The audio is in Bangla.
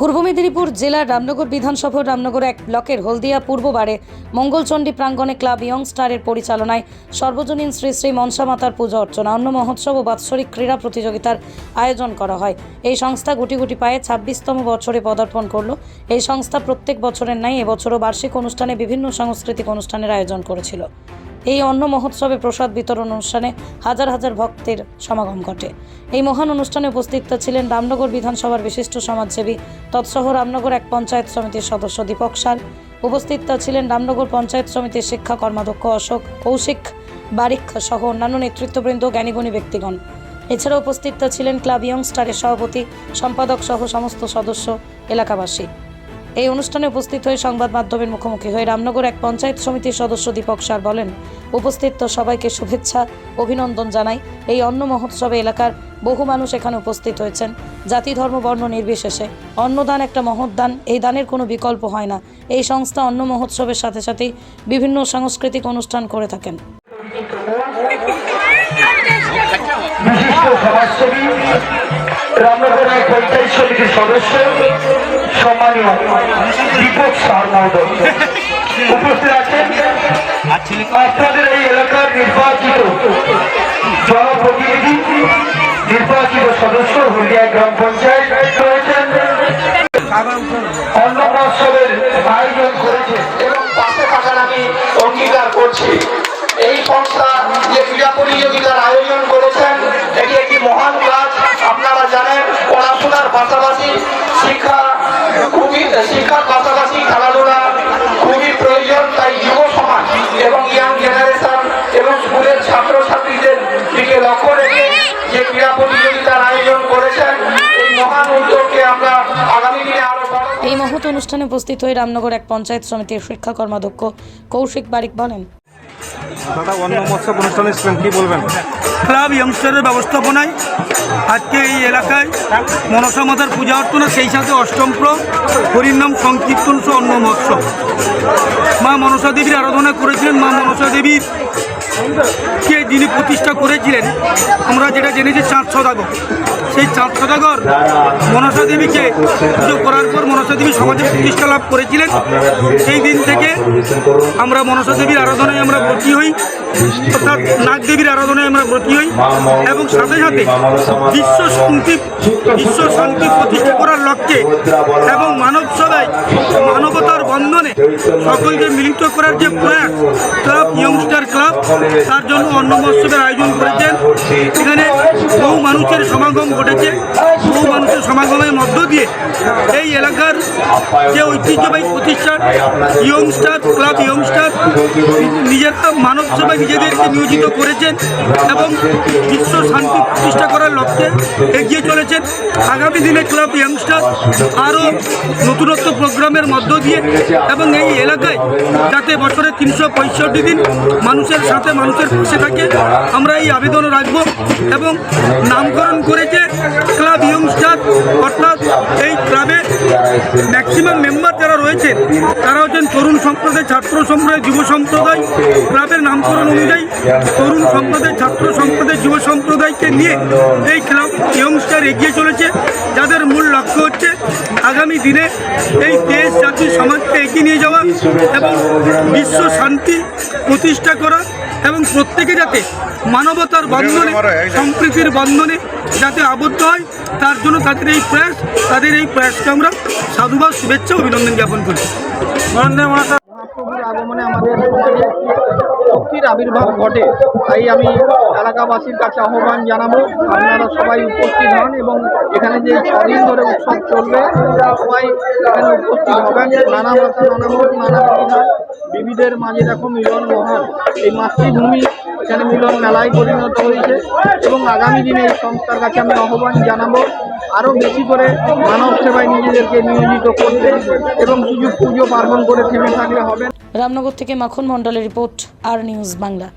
পূর্ব মেদিনীপুর জেলার রামনগর বিধানসভা রামনগর এক ব্লকের হলদিয়া পূর্ববারে মঙ্গলচণ্ডী প্রাঙ্গণে ক্লাব ইয়ং স্টারের পরিচালনায় সর্বজনীন শ্রী শ্রী মনসা মাতার পূজা অর্চনা, অন্ন মহোৎসব ও বাৎসরিক ক্রীড়া প্রতিযোগিতার আয়োজন করা হয়। এই সংস্থা গুটি গুটি পায়ে ছাব্বিশতম বছরে পদার্পণ করল। এই সংস্থা প্রত্যেক বছরের ন্যায় এবছরও বার্ষিক অনুষ্ঠানে বিভিন্ন সাংস্কৃতিক অনুষ্ঠানের আয়োজন করেছিল। এই অন্ন মহোৎসবে প্রসাদ বিতরণ অনুষ্ঠানে হাজার হাজার ভক্তের সমাগম ঘটে। এই মহান অনুষ্ঠানে উপস্থিত ছিলেন রামনগর বিধানসভার বিশিষ্ট সমাজসেবী, তৎসহ রামনগর এক পঞ্চায়েত সমিতির সদস্য দীপক সাল। উপস্থিত ছিলেন রামনগর পঞ্চায়েত সমিতির শিক্ষা কর্মাধ্যক্ষ অশোক কৌশিক, বারিক সহ অন্যান্য নেতৃত্ববৃন্দ, জ্ঞানীগুণী ব্যক্তিগণ। এছাড়া উপস্থিত ছিলেন ক্লাব ইয়ং স্টারের সভাপতি, সম্পাদক সহ সমস্ত সদস্য, এলাকাবাসী। এই অনুষ্ঠানে উপস্থিত হয়ে সংবাদ মাধ্যমের মুখোমুখি হয়ে রামনগর এক পঞ্চায়েত সমিতির সদস্য দীপক সার বলেন, উপস্থিত সবাইকে শুভেচ্ছা, অভিনন্দন জানাই। এই অন্ন মহোৎসবে এলাকার বহু মানুষ এখানে উপস্থিত হয়েছেন। জাতি, ধর্ম, বর্ণ নির্বিশেষে। অন্নদান একটা মহৎ দান এই দানের কোনো বিকল্প হয় না। এই সংস্থা অন্ন মহোৎসবের সাথে সাথেই বিভিন্ন সাংস্কৃতিক অনুষ্ঠান করে থাকেন। রামনগর পঞ্চায়েত সমিতির সদস্য, সম্মানীয় উপস্থিত আছেন আপনাদের এই এলাকার নির্বাচিত জনপ্রতিনিধি, নির্বাচিত সদস্য, হলদিয়া গ্রাম পঞ্চায়েত রয়েছেন। অন্ন মহোৎসবের আয়োজন করেছে। এবং পাশে থাকার আমি অঙ্গীকার করছি। এই সংস্থা যে ক্রীড়া প্রতিযোগিতার আয়োজন করেছেন মহান কাজ। আপনারা জানেন পড়াশোনার পাশাপাশি শিক্ষা খুবই শিক্ষার পাশাপাশি খেলাধুলা খুবই প্রয়োজন। তাই যুব সমাজ এবং ইয়াং জেনারেশন এবং স্কুলের ছাত্রছাত্রীদের দিকে লক্ষ্য রেখে যে ক্রীড়া প্রতিযোগিতার আয়োজন করেছেন এই মহান উদ্যোগকে আমরা আগামী দিনে আরও এই মহৎ অনুষ্ঠানে উপস্থিত হয়ে রামনগর এক পঞ্চায়েত সমিতির শিক্ষা কর্মাধ্যক্ষ কৌশিক বারিক বলেন। দাদা অন্ন মৎস্য অনুষ্ঠানে কি বলবেন? ক্লাব ইয়ংস্টারের ব্যবস্থাপনায় আজকে এই এলাকায় মনসা মাতার পূজা অর্চনা, সেই সাথে অষ্টম প্র হরিনাম সংকীর্তন সহ অন্য মহোৎসব। মা মনসা দেবীর আরাধনা করেছিলেন। মা মনসা দেবীর কে যিনি প্রতিষ্ঠা করেছিলেন, আমরা যেটা জেনেছি চাঁদ সদাগর সেই চাঁদ সদাগর মনসা দেবীকে পুজো করার পর মনসা দেবী সমাজে প্রতিষ্ঠা লাভ করেছিলেন। সেই দিন থেকে আমরা মনসা দেবীর আরাধনায় আমরা ব্রতী হই, অর্থাৎ নাগ দেবীর আরাধনায় আমরা ব্রতী হই এবং সাথে সাথে বিশ্ব শান্তি বিশ্ব শান্তি প্রতিষ্ঠা করার লক্ষ্যে এবং মানব সকলকে মিলিত করার যে প্রয়াস ক্লাব ইয়ংস্টার ক্লাব, তার জন্য অন্ন মহোৎসবের আয়োজন করেছেন। এখানে বহু মানুষের সমাগম ঘটেছে। বহু মানুষের সমাগমের মধ্য দিয়ে এই এলাকার যে ঐতিহ্যবাহী প্রতিষ্ঠান, ইয়ংস্টার, ক্লাব ইয়ংস্টার, নিজেরা মানব সেবায় নিজেদেরকে নিয়োজিত করেছেন এবং বিশ্ব শান্তি প্রতিষ্ঠা করার লক্ষ্যে এগিয়ে চলেছেন। আগামী দিনে ক্লাব ইয়ংস্টার আরও নতুনত্ব প্রোগ্রামের মধ্য দিয়ে এবং এই এলাকায় যাতে বছরে তিনশো পঁয়ষট্টি দিন মানুষের সাথে মানুষের পাশে থাকে, আমরা এই আবেদন রাখব এবং নামকরণ করেছে ক্লাব ইয়ংস্টার অর্থাৎ এই ক্লাবের ম্যাক্সিমাম মেম্বার যারা রয়েছেন তারা হচ্ছেন তরুণ সম্প্রদায় ছাত্র সম্প্রদায় যুব সম্প্রদায়। ক্লাবের নামকরণ অনুযায়ী তরুণ সম্প্রদায় ছাত্র সম্প্রদায় যুব সম্প্রদায়কে নিয়ে এই ক্লাব ইয়ংস্টার এগিয়ে চলেছে। যাদের মূল লক্ষ্য হচ্ছে আগামী দিনে এই দেশ জাতি সমাজকে এগিয়ে নিয়ে যাওয়া এবং বিশ্ব শান্তি প্রতিষ্ঠা করা এবং প্রত্যেকে যাতে মানবতার বন্ধনে সম্প্রীতির বন্ধনে যাতে আবদ্ধ হয় তার জন্য তাদের এই প্রয়াস তাদের এই প্রয়াসকে আমরা সাধুবাদ শুভেচ্ছা অভিনন্দন জ্ঞাপন করি। আগমনে আমাদের শক্তির আবির্ভাব ঘটে, তাই আমি এলাকাবাসীর কাছে আহ্বান জানাব, আপনারা সবাই উপস্থিত হন এবং এখানে যে ছদিন ধরে উৎসব চলবে সবাই এখানে উপস্থিত হবেন নানা ভাষা নানা মত নানা বিবিধ বিবিধের মাঝে দেখো মিলন মহান এই মাতৃভূমি, এখানে মিলন মেলায় পরিণত হয়েছে এবং আগামী দিনে এই সংস্থার কাছে আমি আহ্বান জানাব, আরও বেশি করে মানব সেবায় নিজেদেরকে নিয়োজিত করতে এবং সুযোগ পুজো পার্বণ করে থেমে থাকলে হবে। রামনগর থেকে মাখন মণ্ডলের রিপোর্ট আর নিউজ বাংলা।